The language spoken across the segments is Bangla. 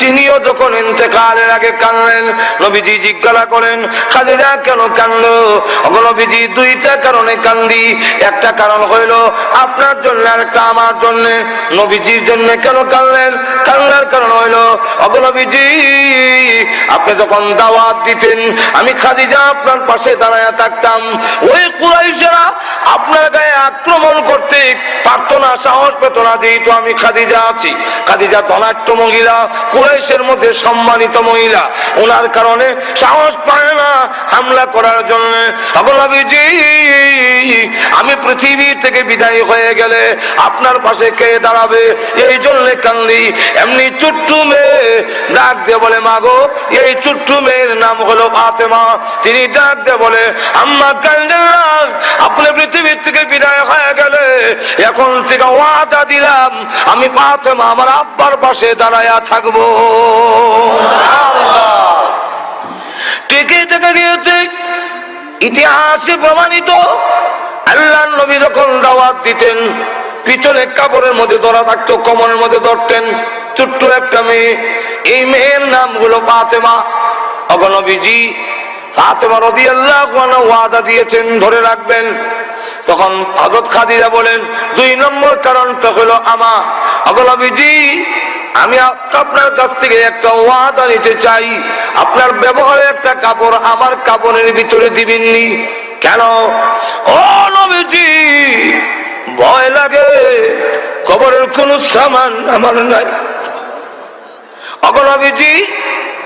তিনিও যখন ইন্তেকালের আগে কানলেন নবীজি জিজ্ঞাসা করেন, খাদিজা কেন কানলো ওগো নবীজি, দুইটা কারণে কান্দি। একটা কারণ হইল, আপনার জন্য আর একটা আমার জন্য। নবীজির জন্য কেন কানলেন কান্নার কারণ হইল ওগো নবীজি, আপনি যখন দাওয়াত দিতেন, আমি খাদিজা আপনার পাশে দাঁড়ায় থাকতাম। ওই কুরাইশেরা আপনার গায়ে আক্রমণ করতে পারতো না, সাহস পেত না, যেহেতু আমি খাদিজা আছি। খাদিজা ধনাট্য মহিলা, কুরাইশের মধ্যে সম্মানিত মহিলা। ওনার কারণে সাহস পায় না হামলা করার জন্য। আমি পৃথিবী থেকে বিদায় হয়ে গেলে আপনার পাশে কে দাঁড়াবে? এই জন্য কান্দি, এমনি চুট্টু মেয়ে ডাক দিয়ে বলে, মাগো, এই চুট্টু মেয়ের নাম হলো ফাতেমা। তিনি ডাক দিয়ে বলে, আম্মা কান্দেন না আপনি পৃথিবীর থেকে বিদায় হয়ে গেলে এখন থেকে ওয়াদা দিলাম, আমি ফাতেমা, আমার আব্বার পাশে দাঁড়ায়া থাকব। টিকে থেকে গিয়েছে, ইতিহাসে প্রমাণিত আল্লাহ নবী যখন দাওয়াত দিতেন পিছনে কাপড়ের মধ্যে ধরা থাকতো, কমরের মধ্যে ধরতেন। ছোট্ট একটা মেয়ে। এই মেয়ের নাম হলো ফাতেমা। অগনবীজি ফাতেমা রদি আল্লাহ ওয়াদা দিয়েছেন, ধরে রাখবেন। তখন হজরত খাদিজা বলেন, দুই নম্বর কারণটা হলো আমা অগনবীজি আমি আপনার কাছ থেকে একটা ওয়াদা নিতে চাই। আপনার ব্যবহারে একটা কাপড় আমার কাপড়ের ভিতরে দিবেননি। কেন? ও ভয় লাগে। কবরের কোন সামান আমার নাই। অগরবিজি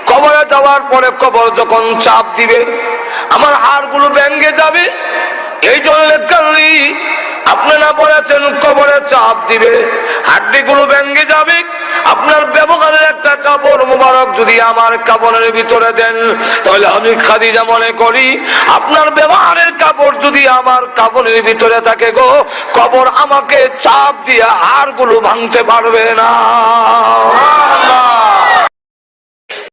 কবরে যাওয়ার পরে কবর যখন চাপ দিবে, আমার হাড়গুলো ব্যাঙ্গে যাবে। এই জন্য আপনারা বলেছেন কবরে চাপ দিবে, হাড্ডিগুলো ব্যাঙ্গে যাবে আপনার ব্যবহারের একটা কাপড় মুবারক যদি আমার কাপড়ের ভিতরে দেন, তাহলে আমি খাদিজা মনে করি, আপনার ব্যবহারের কাপড় যদি আমার কাপড়ের ভিতরে থাকে গো, কবর আমাকে চাপ দিয়ে হাড়গুলো ভাঙতে পারবে না।